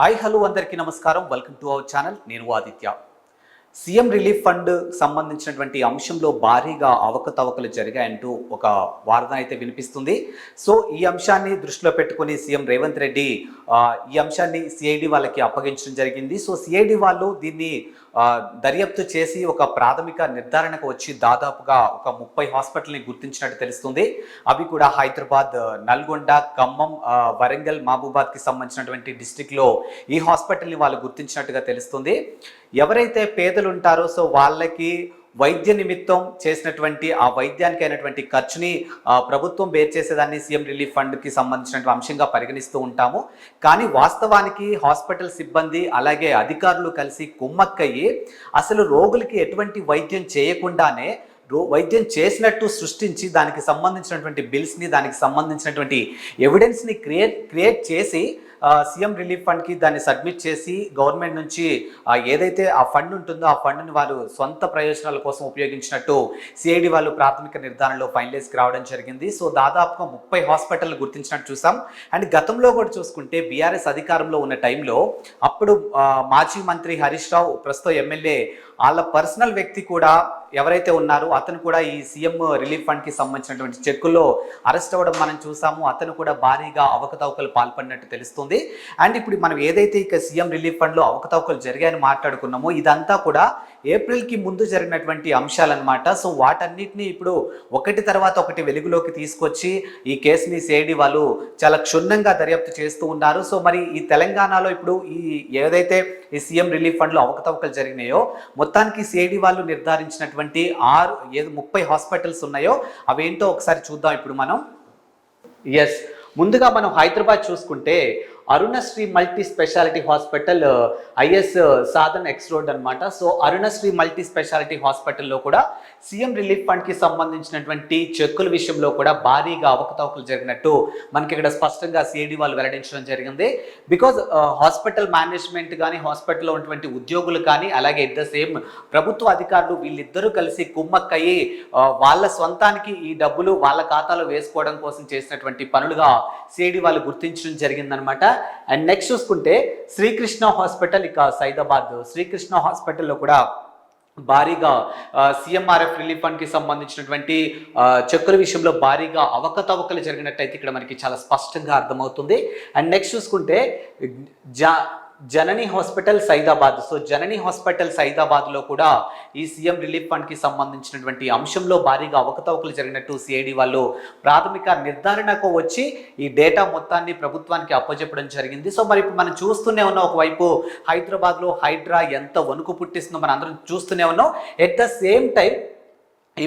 Hi hello అందరికీ నమస్కారం. Welcome to our channel. నేను ఆదిత్య. సీఎం రిలీఫ్ ఫండ్ సంబంధించినటువంటి అంశంలో భారీగా అవకతవకలు జరిగాయంటూ ఒక వార్త అయితే వినిపిస్తుంది. సో ఈ అంశాన్ని దృష్టిలో పెట్టుకుని సీఎం రేవంత్ రెడ్డి ఈ అంశాన్ని సిఐడి వాళ్ళకి అప్పగించడం జరిగింది. సో సిఐడి వాళ్ళు దీన్ని దర్యాప్తు చేసి ఒక ప్రాథమిక నిర్ధారణకు వచ్చి దాదాపుగా ఒక ముప్పై హాస్పిటల్ని గుర్తించినట్టు తెలుస్తుంది. అవి కూడా హైదరాబాద్ నల్గొండ ఖమ్మం వరంగల్ మహబూబాద్కి సంబంధించినటువంటి డిస్టిక్లో ఈ హాస్పిటల్ని వాళ్ళు గుర్తించినట్టుగా తెలుస్తుంది. ఎవరైతే పేదలు ఉంటారో సో వాళ్ళకి వైద్య నిమిత్తం చేసినటువంటి ఆ వైద్యానికి అయినటువంటి ఖర్చుని ప్రభుత్వం బేర్ చేసేదాన్ని సీఎం రిలీఫ్ ఫండ్కి సంబంధించినటువంటి అంశంగా పరిగణిస్తూ ఉంటాము. కానీ వాస్తవానికి హాస్పిటల్ సిబ్బంది అలాగే అధికారులు కలిసి కుమ్మక్కయ్యి అసలు రోగులకి ఎటువంటి వైద్యం చేయకుండానే రో వైద్యం చేసినట్టు సృష్టించి దానికి సంబంధించినటువంటి బిల్స్ని దానికి సంబంధించినటువంటి ఎవిడెన్స్ని క్రియేట్ క్రియేట్ చేసి సీఎం రిలీఫ్ ఫండ్కి దాన్ని సబ్మిట్ చేసి గవర్నమెంట్ నుంచి ఏదైతే ఆ ఫండ్ ఉంటుందో ఆ ఫండ్ని వాళ్ళు సొంత ప్రయోజనాల కోసం ఉపయోగించినట్టు సిఐడి వాళ్ళు ప్రాథమిక నిర్ధారణలో ఫైనలైజ్కి రావడం జరిగింది. సో దాదాపుగా ముప్పై హాస్పిటల్ గుర్తించినట్టు చూసాం. అండ్ గతంలో కూడా చూసుకుంటే బీఆర్ఎస్ అధికారంలో ఉన్న టైంలో అప్పుడు మాజీ మంత్రి హరీష్ రావు ప్రస్తుతం ఎమ్మెల్యే వాళ్ళ పర్సనల్ వ్యక్తి కూడా ఎవరైతే ఉన్నారో అతను కూడా ఈ సీఎం రిలీఫ్ ఫండ్కి సంబంధించినటువంటి చెక్కుల్లో అరెస్ట్ అవ్వడం మనం చూసాము. అతను కూడా భారీగా అవకతవకలు పాల్పడినట్టు తెలుస్తుంది. అండ్ ఇప్పుడు మనం ఏదైతే ఇక సీఎం రిలీఫ్ ఫండ్లో అవకతవకలు జరిగాయని మాట్లాడుకున్నామో ఇదంతా కూడా ఏప్రిల్కి ముందు జరిగినటువంటి అంశాలన్నమాట. సో వాటన్నిటిని ఇప్పుడు ఒకటి తర్వాత ఒకటి వెలుగులోకి తీసుకొచ్చి ఈ కేసుని సిఐడి వాళ్ళు చాలా క్షుణ్ణంగా దర్యాప్తు చేస్తూ ఉన్నారు. సో మరి ఈ తెలంగాణలో ఇప్పుడు ఈ ఏదైతే ఈ సీఎం రిలీఫ్ ఫండ్లో అవకతవకలు జరిగినాయో మొత్తానికి సిఐడి వాళ్ళు నిర్ధారించినటువంటి ఆరు ఏదో ముప్పై హాస్పిటల్స్ ఉన్నాయో అవేంటో ఒకసారి చూద్దాం ఇప్పుడు మనం. ఎస్ ముందుగా మనం హైదరాబాద్ చూసుకుంటే Arunasri multi speciality hospital IS Sadan X road అనమాట సో అరుణశ్రీ మల్టీ స్పెషాలిటీ హాస్పిటల్లో కూడా సీఎం రిలీఫ్ ఫండ్కి సంబంధించినటువంటి చెక్కుల విషయంలో కూడా భారీగా అవకతవకలు జరిగినట్టు మనకి ఇక్కడ స్పష్టంగా సిఐడి వాళ్ళు వెల్లడించడం జరిగింది. బికాజ్ హాస్పిటల్ మేనేజ్మెంట్ కానీ హాస్పిటల్లో ఉన్నటువంటి ఉద్యోగులు కానీ అలాగే ఇట్ ద సేమ్ ప్రభుత్వ అధికారులు వీళ్ళిద్దరూ కలిసి కుమ్మక్కయ్యి వాళ్ళ సొంతానికి ఈ డబ్బులు వాళ్ళ ఖాతాలో వేసుకోవడం కోసం చేసినటువంటి పనులుగా సిఐడి వాళ్ళు గుర్తించడం జరిగిందనమాట అండ్ నెక్స్ట్ చూసుకుంటే శ్రీకృష్ణ హాస్పిటల్ ఇక సైదాబాద్. శ్రీకృష్ణ హాస్పిటల్లో కూడా భారీగా సిఎంఆర్ఎఫ్ రిలీఫ్ ఫండ్కి సంబంధించినటువంటి చెక్కుల విషయంలో భారీగా అవకతవకలు జరిగినట్టయితే ఇక్కడ మనకి చాలా స్పష్టంగా అర్థమవుతుంది. అండ్ నెక్స్ట్ చూసుకుంటే జా Janani hospital Saidabad. So Janani hospital సైదాబాద్లో కూడా ఈ సీఎం రిలీఫ్ ఫండ్కి సంబంధించినటువంటి అంశంలో భారీగా అవకతవకలు జరిగినట్టు సిఐడి వాళ్ళు ప్రాథమిక నిర్ధారణకు వచ్చి ఈ డేటా మొత్తాన్ని ప్రభుత్వానికి అప్పచెప్పడం జరిగింది. సో మరి ఇప్పుడు మనం చూస్తూనే ఉన్నాం. ఒకవైపు హైదరాబాద్లో హైడ్రా ఎంత వణుకు పుట్టిస్తుందో మనం అందరం చూస్తూనే ఉన్నాం. ఎట్ ద సేమ్ టైం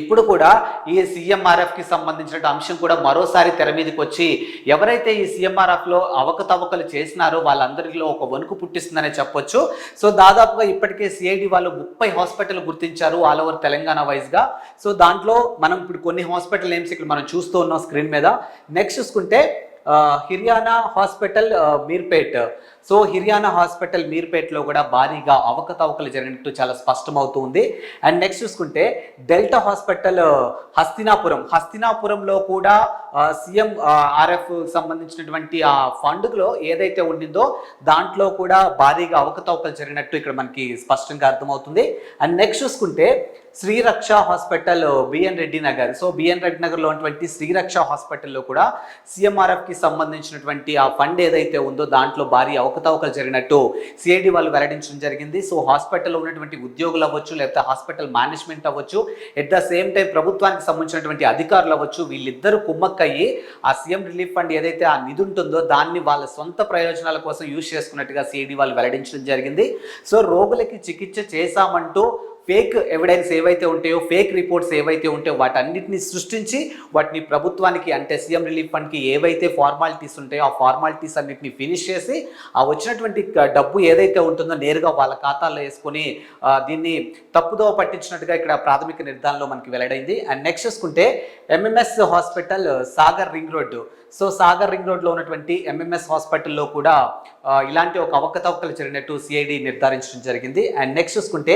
ఇప్పుడు కూడా ఈ సీఎంఆర్ఎఫ్కి సంబంధించిన అంశం కూడా మరోసారి తెర మీదకి వచ్చి ఎవరైతే ఈ సీఎంఆర్ఎఫ్లో అవకతవకలు చేసినారో వాళ్ళందరిలో ఒక వణుకు పుట్టిస్తుందనే చెప్పొచ్చు. సో దాదాపుగా ఇప్పటికే సిఐడి వాళ్ళు ముప్పై హాస్పిటల్ గుర్తించారు ఆల్ ఓవర్ తెలంగాణ వైజ్గా సో దాంట్లో మనం ఇప్పుడు కొన్ని హాస్పిటల్ నేమ్స్ ఇక్కడ మనం చూస్తూ ఉన్నాం స్క్రీన్ మీద. నెక్స్ట్ చూసుకుంటే Hiryana hospital Meerpet. So Hiriyana hospital మీర్పేటలో కూడా భారీగా అవకతవకలు జరిగినట్టు చాలా స్పష్టమవుతుంది. అండ్ నెక్స్ట్ చూసుకుంటే డెల్టా హాస్పిటల్ హస్తినాపురం. హస్తినాపురంలో కూడా సీఎం ఆర్ఎఫ్ సంబంధించినటువంటి ఆ ఫండ్లో ఏదైతే ఉండిందో దాంట్లో కూడా భారీగా అవకతవకలు జరిగినట్టు ఇక్కడ మనకి స్పష్టంగా అర్థమవుతుంది. అండ్ నెక్స్ట్ చూసుకుంటే Sriraksha hospital BN Reddy Nagar. So BN Reddy నగర్లో ఉన్నటువంటి శ్రీరక్ష హాస్పిటల్లో కూడా సిఎంఆర్ఎఫ్కి సంబంధించినటువంటి ఆ ఫండ్ ఏదైతే ఉందో దాంట్లో భారీ అవకతవకలు జరిగినట్టు సిఐడి వాళ్ళు వెల్లడించడం జరిగింది. సో హాస్పిటల్లో ఉన్నటువంటి ఉద్యోగులు అవ్వచ్చు లేకపోతే హాస్పిటల్ మేనేజ్మెంట్ అవ్వచ్చు ఎట్ ద సేమ్ టైం ప్రభుత్వానికి సంబంధించినటువంటి అధికారులు అవ్వచ్చు వీళ్ళిద్దరూ కుమ్మక్కయ్యి ఆ సీఎం రిలీఫ్ ఫండ్ ఏదైతే ఆ నిధి ఉంటుందో దాన్ని వాళ్ళ సొంత ప్రయోజనాల కోసం యూజ్ చేసుకున్నట్టుగా సిఐడి వాళ్ళు వెల్లడించడం జరిగింది. సో రోగులకి చికిత్స చేశామంటూ ఫేక్ ఎవిడెన్స్ ఏవైతే ఉంటాయో ఫేక్ రిపోర్ట్స్ ఏవైతే ఉంటాయో వాటన్నిటిని సృష్టించి వాటిని ప్రభుత్వానికి అంటే సీఎం రిలీఫ్ ఫండ్కి ఏవైతే ఫార్మాలిటీస్ ఉంటాయో ఆ ఫార్మాలిటీస్ అన్నిటిని ఫినిష్ చేసి ఆ వచ్చినటువంటి డబ్బు ఏదైతే ఉంటుందో నేరుగా వాళ్ళ ఖాతాల్లో వేసుకొని దీన్ని తప్పుదో పట్టించినట్టుగా ఇక్కడ ప్రాథమిక నిర్ధారణలో మనకి వెల్లడైంది. అండ్ నెక్స్ట్ చూసుకుంటే MMS hospital Sagar ring road so Sagar ring రోడ్లో ఉన్నటువంటి ఎంఎంఎస్ హాస్పిటల్లో కూడా uh, ఇలాంటి ఒక అవకతవకలు జరిగినట్టు సిఐడి నిర్ధారించడం జరిగింది. అండ్ నెక్స్ట్ చూసుకుంటే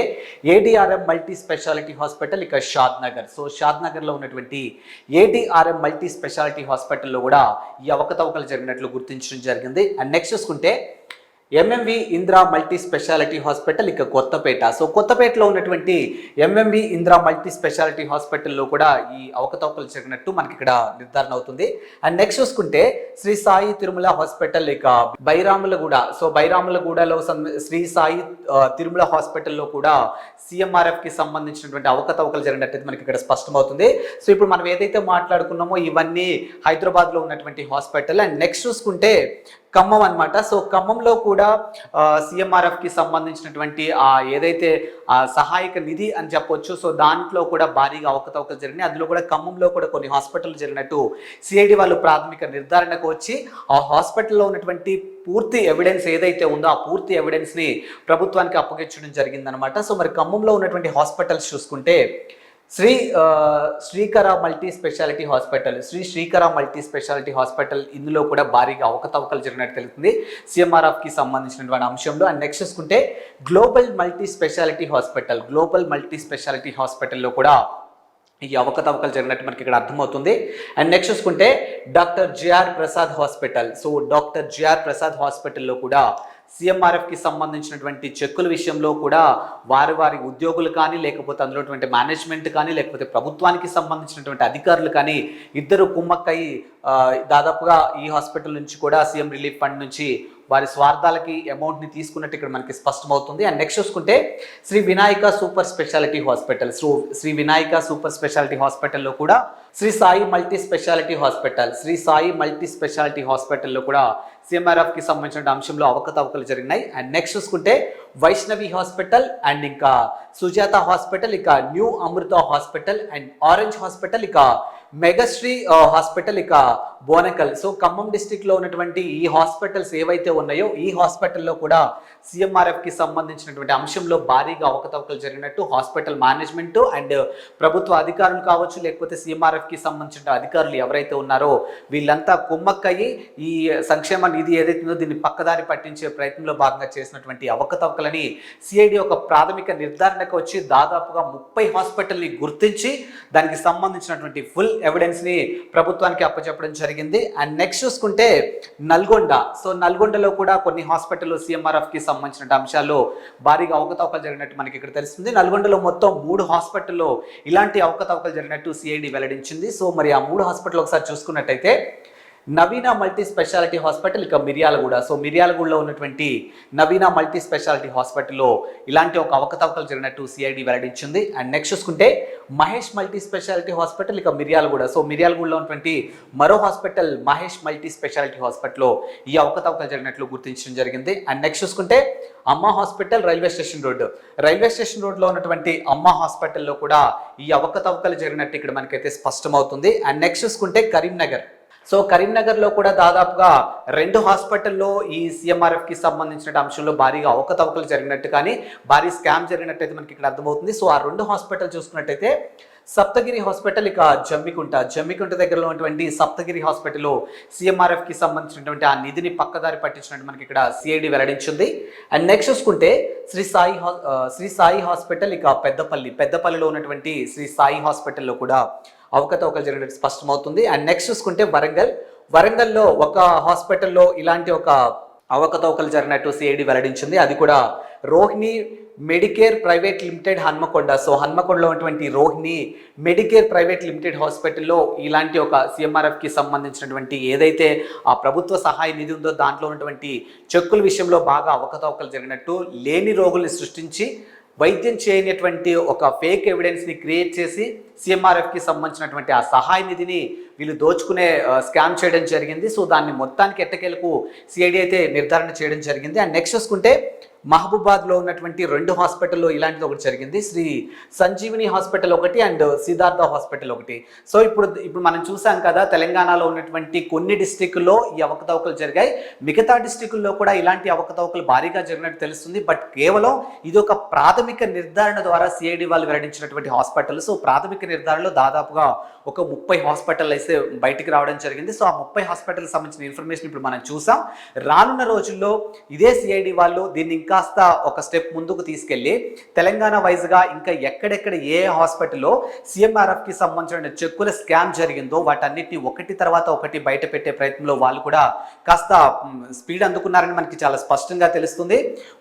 ఏడిఆర్ఎం మల్టీ స్పెషాలిటీ హాస్పిటల్ ఇక షాద్ నగర్ సో షాద్ నగర్లో ఉన్నటువంటి ఏడిఆర్ఎం మల్టీ స్పెషాలిటీ హాస్పిటల్లో కూడా ఈ అవకతవకలు జరిగినట్లు గుర్తించడం జరిగింది. అండ్ నెక్స్ట్ చూసుకుంటే MMV Indira multi speciality hospital ఇక కొత్తపేట. సో కొత్తపేటలో ఉన్నటువంటి ఎంఎంవి ఇందిరా మల్టీ స్పెషాలిటీ హాస్పిటల్లో కూడా ఈ అవకతవకలు జరిగినట్టు మనకి ఇక్కడ నిర్ధారణ అవుతుంది. అండ్ నెక్స్ట్ చూసుకుంటే శ్రీ సాయి తిరుమల హాస్పిటల్ ఇక బైరాములగూడ. సో బైరాములగూడలో శ్రీ సాయి తిరుమల హాస్పిటల్లో కూడా సిఎంఆర్ఎఫ్కి సంబంధించినటువంటి అవకతవకలు జరిగినట్టు మనకి ఇక్కడ స్పష్టమవుతుంది. సో ఇప్పుడు మనం ఏదైతే మాట్లాడుకున్నామో ఇవన్నీ హైదరాబాద్లో ఉన్నటువంటి హాస్పిటల్ అండ్ నెక్స్ట్ చూసుకుంటే ఖమ్మం అనమాట సో ఖమ్మంలో కూడా సిఎంఆర్ఎఫ్కి సంబంధించినటువంటి ఏదైతే సహాయక నిధి అని చెప్పొచ్చు సో దాంట్లో కూడా భారీగా అవకతవకలు జరిగినాయి. అందులో కూడా ఖమ్మంలో కూడా కొన్ని హాస్పిటల్ జరిగినట్టు సిఐడి వాళ్ళు ప్రాథమిక నిర్ధారణకు వచ్చి ఆ హాస్పిటల్లో ఉన్నటువంటి పూర్తి ఎవిడెన్స్ ఏదైతే ఉందో ఆ పూర్తి ఎవిడెన్స్ని ప్రభుత్వానికి అప్పగించడం జరిగిందనమాట సో మరి ఖమ్మంలో ఉన్నటువంటి హాస్పిటల్స్ చూసుకుంటే Sri Srikara multi speciality hospital Sri Srikara multi speciality hospital ఇందులో కూడా భారీగా అవకతవకలు జరిగినట్టు తెలుస్తుంది. సిఎంఆర్ఎఫ్కి సంబంధించినటువంటి అంశంలో అండ్ నెక్స్ట్ చూసుకుంటే global multi speciality hospital global multi speciality హాస్పిటల్లో కూడా ఈ అవకతవకలు జరిగినట్టు మనకి ఇక్కడ అర్థమవుతుంది. అండ్ నెక్స్ట్ చూసుకుంటే doctor GR Prasad hospital. So doctor GR Prasad హాస్పిటల్లో కూడా సిఎంఆర్ఎఫ్కి సంబంధించినటువంటి చెక్కుల విషయంలో కూడా వారి వారి ఉద్యోగులు కానీ లేకపోతే అందులో మేనేజ్మెంట్ కానీ లేకపోతే ప్రభుత్వానికి సంబంధించినటువంటి అధికారులు కానీ ఇద్దరు కుమ్మక్కయి దాదాపుగా ఈ హాస్పిటల్ నుంచి కూడా సీఎం రిలీఫ్ ఫండ్ నుంచి వారి స్వార్థాలకి అమౌంట్ని తీసుకున్నట్టు ఇక్కడ మనకి స్పష్టమవుతుంది. అండ్ నెక్స్ట్ చూసుకుంటే Sri Vinayaka super speciality hospital. Sri Vinayaka super speciality హాస్పిటల్లో కూడా Sri Sai multi speciality hospital. Sri Sai multi speciality హాస్పిటల్లో కూడా సిఎంఆర్ఎఫ్కి సంబంధించిన అంశంలో అవకతవకలు జరిగినాయి. అండ్ నెక్స్ట్ చూసుకుంటే వైష్ణవి హాస్పిటల్ అండ్ ఇంకా సుజాత హాస్పిటల్ ఇక new Amrutha hospital and orange hospital ఇక మెగాశ్రీ హాస్పిటల్ ఇక బోనకల్. సో ఖమ్మం డిస్టిక్లో ఉన్నటువంటి ఈ హాస్పిటల్స్ ఏవైతే ఉన్నాయో ఈ హాస్పిటల్లో కూడా సిఎంఆర్ఎఫ్కి సంబంధించినటువంటి అంశంలో భారీగా అవకతవకలు జరిగినట్టు హాస్పిటల్ మేనేజ్మెంట్ అండ్ ప్రభుత్వ అధికారులు కావచ్చు లేకపోతే సిఎంఆర్ఎఫ్కి సంబంధించిన అధికారులు ఎవరైతే ఉన్నారో వీళ్ళంతా కుమ్మక్కయ్యి ఈ సంక్షేమ నిధి ఏదైతే ఉందో దీన్ని పక్కదారి పట్టించే ప్రయత్నంలో భాగంగా చేసినటువంటి అవకతవకలని సిఐడి ఒక ప్రాథమిక నిర్ధారణకు వచ్చి దాదాపుగా ముప్పై హాస్పిటల్ని గుర్తించి దానికి సంబంధించినటువంటి ఫుల్ ఎవిడెన్స్ని ప్రభుత్వానికి అప్పచెప్పడం జరిగింది అండ్ నెక్స్ట్ చూసుకుంటే నల్గొండ. సో నల్గొండలో కూడా కొన్ని హాస్పిటల్ సిఎంఆర్ఎఫ్కి సంబంధించిన అంశాల్లో భారీగా అవకతవకలు జరిగినట్టు మనకి ఇక్కడ తెలుస్తుంది. నల్గొండలో మొత్తం మూడు హాస్పిటల్లో ఇలాంటి అవకతవకలు జరిగినట్టు సిఐడి వెల్లడించింది. సో మరి ఆ మూడు హాస్పిటల్ ఒకసారి చూసుకున్నట్టయితే నవీన మల్టీ స్పెషాలిటీ హాస్పిటల్ ఇక మిర్యాలగూడ. సో మిర్యాలగూడలో ఉన్నటువంటి నవీన మల్టీ స్పెషాలిటీ హాస్పిటల్లో ఇలాంటి ఒక అవకతవకలు జరిగినట్టు సిఐడి వెల్లడించింది. అండ్ నెక్స్ట్ చూసుకుంటే మహేష్ మల్టీ స్పెషాలిటీ హాస్పిటల్ ఇక మిర్యాలగూడ. సో మిర్యాలగూడలో ఉన్నటువంటి మరో హాస్పిటల్ మహేష్ మల్టీ స్పెషాలిటీ హాస్పిటల్లో ఈ అవకతవకలు జరిగినట్లు గుర్తించడం జరిగింది. అండ్ నెక్స్ట్ చూసుకుంటే Amma hospital railway station road railway station రోడ్లో ఉన్నటువంటి అమ్మ హాస్పిటల్లో కూడా ఈ అవకతవకలు జరిగినట్టు ఇక్కడ మనకైతే స్పష్టమవుతుంది. అండ్ నెక్స్ట్ చూసుకుంటే కరీంనగర్. సో కరీంనగర్లో కూడా దాదాపుగా రెండు హాస్పిటల్లో ఈ సిఎంఆర్ఎఫ్కి సంబంధించిన అంశంలో భారీగా అవకతవకలు జరిగినట్టు కానీ భారీ స్కామ్ జరిగినట్టయితే మనకి ఇక్కడ అర్థమవుతుంది. సో ఆ రెండు హాస్పిటల్ చూసుకున్నట్టయితే సప్తగిరి హాస్పిటల్ ఇక జమ్మికుంట. జమ్మికుంట దగ్గరలో ఉన్నటువంటి సప్తగిరి హాస్పిటల్లో సిఎంఆర్ఎఫ్కి సంబంధించినటువంటి ఆ నిధిని పక్కదారి పట్టించినట్టు మనకి ఇక్కడ సిఐడి వెల్లడించింది. అండ్ నెక్స్ట్ చూసుకుంటే శ్రీ సాయి శ్రీ సాయి హాస్పిటల్ ఇక పెద్దపల్లి. పెద్దపల్లిలో ఉన్నటువంటి శ్రీ సాయి హాస్పిటల్లో కూడా అవకతవకలు జరిగినట్టు స్పష్టమవుతుంది. అండ్ నెక్స్ట్ చూసుకుంటే వరంగల్. వరంగల్లో ఒక హాస్పిటల్లో ఇలాంటి ఒక అవకతవకలు జరిగినట్టు సిఐడి వెల్లడించింది. అది కూడా Rohini medicare private limited Hanamkonda. So హన్మకొండలో ఉన్నటువంటి రోహిణి మెడికేర్ ప్రైవేట్ లిమిటెడ్ హాస్పిటల్లో ఇలాంటి ఒక సిఎంఆర్ఎఫ్కి సంబంధించినటువంటి ఏదైతే ఆ ప్రభుత్వ సహాయ నిధి ఉందో దాంట్లో ఉన్నటువంటి చెక్కుల విషయంలో బాగా అవకతవకలు జరిగినట్టు లేని రోగుల్ని సృష్టించి వైద్యం చేయనటువంటి ఒక ఫేక్ ఎవిడెన్స్ని క్రియేట్ చేసి సిఎంఆర్ఎఫ్కి సంబంధించినటువంటి ఆ సహాయ నిధిని వీళ్ళు దోచుకునే స్కామ్ చేయడం జరిగింది. సో దాన్ని మొత్తానికి ఎట్టకేలకు సిఐడి అయితే నిర్ధారణ చేయడం జరిగింది. అండ్ నెక్స్ట్ చూసుకుంటే మహబూబాద్లో ఉన్నటువంటి రెండు హాస్పిటల్లో ఇలాంటిది ఒకటి జరిగింది. శ్రీ సంజీవిని హాస్పిటల్ ఒకటి అండ్ సిద్ధార్థ హాస్పిటల్ ఒకటి. సో ఇప్పుడు ఇప్పుడు మనం చూసాం కదా తెలంగాణలో ఉన్నటువంటి కొన్ని డిస్టిక్ల్లో ఈ అవకతవకలు జరిగాయి. మిగతా డిస్టిక్ల్లో కూడా ఇలాంటి అవకతవకలు భారీగా జరిగినట్టు తెలుస్తుంది. బట్ కేవలం ఇది ఒక ప్రాథమిక నిర్ధారణ ద్వారా సిఐడి వాళ్ళు వెల్లడించినటువంటి హాస్పిటల్. సో ప్రాథమిక ప్రాథమిక నిర్ధారణలో దాదాపుగా ఒక ముప్పై హాస్పిటల్ అయితే బయటికి రావడం జరిగింది. సో ఆ ముప్పై హాస్పిటల్ సంబంధించిన ఇన్ఫర్మేషన్ ఇప్పుడు మనం చూసాం. రానున్న రోజుల్లో ఇదే సిఐడి వాళ్ళు దీన్ని ఇంకాస్త ఒక స్టెప్ ముందుకు తీసుకెళ్ళి తెలంగాణ వైజ్గా ఇంకా ఎక్కడెక్కడ ఏ హాస్పిటల్లో కి సంబంధించిన చెక్కుల స్కామ్ జరిగిందో వాటన్నిటిని ఒకటి తర్వాత ఒకటి బయట పెట్టే ప్రయత్నంలో వాళ్ళు కూడా కాస్త స్పీడ్ అందుకున్నారని మనకి చాలా స్పష్టంగా తెలుస్తుంది.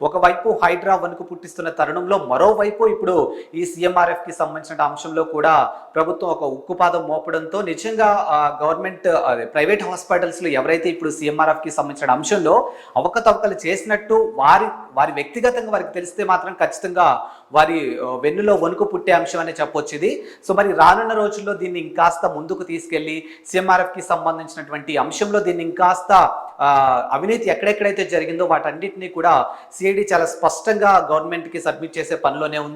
ఒకవైపు హైడ్రా వణుకు పుట్టిస్తున్న తరుణంలో మరోవైపు ఇప్పుడు ఈ సిఎంఆర్ఎఫ్కి కి సంబంధించిన అంశంలో కూడా ప్రభుత్వం ఒక ఉక్కుపాదం మోపడంతో నిజంగా గవర్నమెంట్ అదే ప్రైవేట్ హాస్పిటల్స్లో ఎవరైతే ఇప్పుడు సిఎంఆర్ఎఫ్కి కి సంబంధించిన అంశంలో అవకతవకలు చేసినట్టు వారి వారి వ్యక్తిగతంగా వారికి తెలిస్తే మాత్రం ఖచ్చితంగా వారి వెన్నులో వణుకు పుట్టే అంశం అనే చెప్పొచ్చుది. సో మరి రానున్న రోజుల్లో దీన్ని ఇంకాస్త ముందుకు తీసుకెళ్ళి సిఎంఆర్ఎఫ్కి కి సంబంధించినటువంటి అంశంలో దీన్ని ఇంకాస్త అవినీతి ఎక్కడెక్కడైతే జరిగిందో వాటన్నిటినీ కూడా సిఐడి చాలా స్పష్టంగా గవర్నమెంట్కి సబ్మిట్ చేసే పనిలోనే ఉంది.